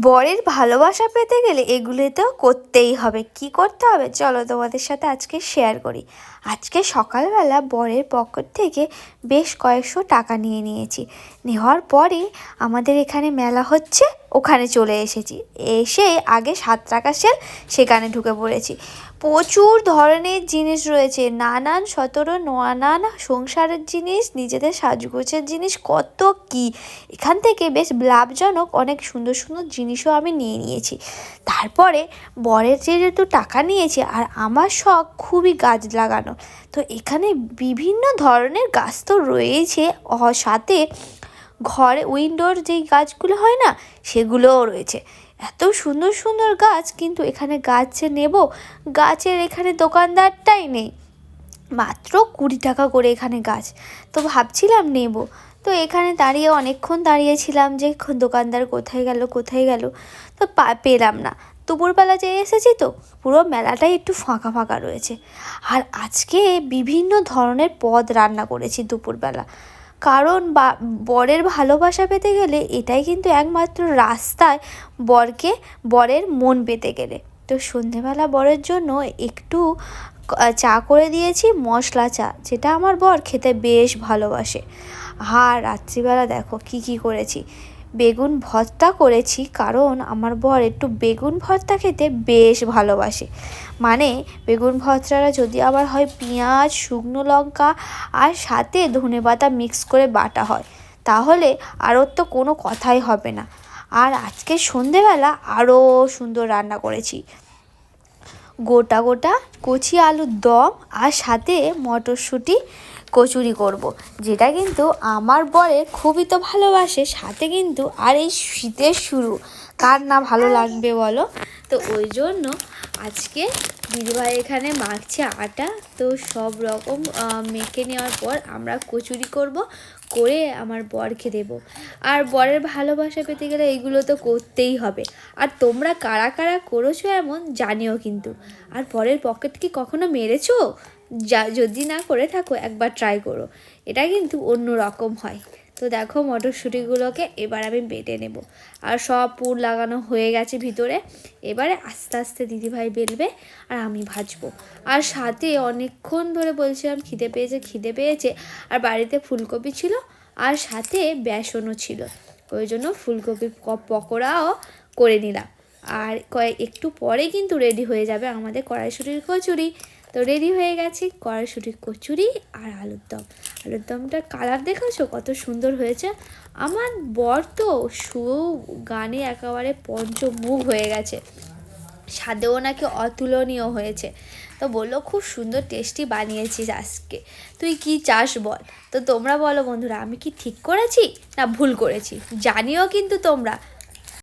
বরের ভালোবাসা পেতে গেলে এগুলো তো করতেই হবে। কি করতে হবে? চলো তোমাদের সাথে আজকে শেয়ার করি। আজকে সকালবেলা বরের পকেট থেকে বেশ কয়েকশো টাকা নিয়ে নিয়েছি। নেওয়ার পরে আমাদের এখানে মেলা হচ্ছে। ওখানে চলে এসেছি। এসে আগে সাত টাকা সেল সেখানে ঢুকে পড়েছি। প্রচুর ধরনের জিনিস রয়েছে। নানান সতেরো, নানান সংসারের জিনিস, নিজেদের সাজগোছের জিনিস, কত কি। এখান থেকে বেশ লাভজনক অনেক সুন্দর সুন্দর জিনিসও আমি নিয়ে নিয়েছি। তারপরে বরের যেহেতু টাকা নিয়েছে আর আমার শখ খুবই গাছ লাগানো তো এখানে বিভিন্ন ধরনের গাছ তো রয়েছে। সাথে ঘরে উইন্ডোর যেই গাছগুলো হয় না, সেগুলোও রয়েছে। এত সুন্দর সুন্দর গাছ, কিন্তু এখানে গাছ নেব, গাছের এখানে দোকানদারটাই নেই। মাত্র কুড়ি টাকা করে এখানে গাছ। তো ভাবছিলাম নেব। তো এখানে দাঁড়িয়ে অনেকক্ষণ দাঁড়িয়েছিলাম যে, দোকানদার কোথায় গেল কোথায় গেল? তো পেলাম না। দুপুরবেলা যে এসেছি তো, পুরো মেলাটাই একটু ফাঁকা ফাঁকা রয়েছে। আর আজকে বিভিন্ন ধরনের পদ রান্না করেছি দুপুরবেলা। কারণ বা, বরের ভালোবাসা পেতে গেলে এটাই কিন্তু একমাত্র রাস্তায় বরকে, বরের মন পেতে গেলে। তো সন্ধেবেলা বরের জন্য একটু চা করে দিয়েছি, মশলা চা, যেটা আমার বর খেতে বেশ ভালোবাসে। আর রাত্রিবেলা দেখো কি কি করেছি। বেগুন ভর্তা করেছি কারণ আমার বর একটু বেগুন ভর্তা খেতে বেশ ভালোবাসে। মানে বেগুন ভর্তাটা যদি আবার হয় পেঁয়াজ, শুকনো লঙ্কা আর সাথে ধনেপাতা মিক্স করে বাটা হয়, তাহলে আরও তো কোনো কথাই হবে না। আর আজকে সন্ধেবেলা আরও সুন্দর রান্না করেছি। গোটা গোটা কচি আলুর দম আর সাথে মটরশুঁটি কচুরি করব। যেটা কিন্তু আমার বরে খুবই তো ভালোবাসে, সাথে কিন্তু আর এই শীতের শুরু কার না ভালো লাগবে বলো তো ওই জন্য আজকে দিদিভাই এখানে মাখছে আটা, তো সব রকম মেখে নেওয়ার পর আমরা কচুরি করব, করে আমার বরকে দেব। আর বরের ভালোবাসা পেতে গেলে এইগুলো তো করতেই হবে। আর তোমরা কারা কারা করেছ এমন জানিও কিন্তু। আর বরের পকেট কি কখনো মেরেছো? যা, যদি না করে থাকো, একবার ট্রাই করো। এটা কিন্তু অন্য রকম হয়। তো দেখো মটরশুঁটিগুলোকে এবার আমি বেটে নেব। আর সব পুর লাগানো হয়ে গেছে ভিতরে। এবারে আস্তে আস্তে দিদিভাই বেলবে আর আমি ভাজবো। আর সাথে অনেকক্ষণ ধরে বলছিলাম খিদে পেয়েছে খিদে পেয়েছে। আর বাড়িতে ফুলকপি ছিল আর সাথে বেসনও ছিল। ওই জন্য ফুলকপির ক- পকোড়াও করে নিলাম। আর কয়েক একটু পরে কিন্তু রেডি হয়ে যাবে আমাদের কড়াইশুটির কচুরি। তো রেডি হয়ে গেছে কড়াইশুটির কচুরি আর আলুর দম। আলুর দমটার কালার দেখেছ কত সুন্দর হয়েছে। আমার বর তো সু গানে একেবারে পঞ্চমুখ হয়ে গেছে। স্বাদেও নাকি অতুলনীয় হয়েছে। তো বলল, খুব সুন্দর টেস্টি বানিয়েছিস আজকে। তুই কি চাস বল? তো তোমরা বলো বন্ধুরা, আমি কি ঠিক করেছি না ভুল করেছি? জানিও কিন্তু তোমরা।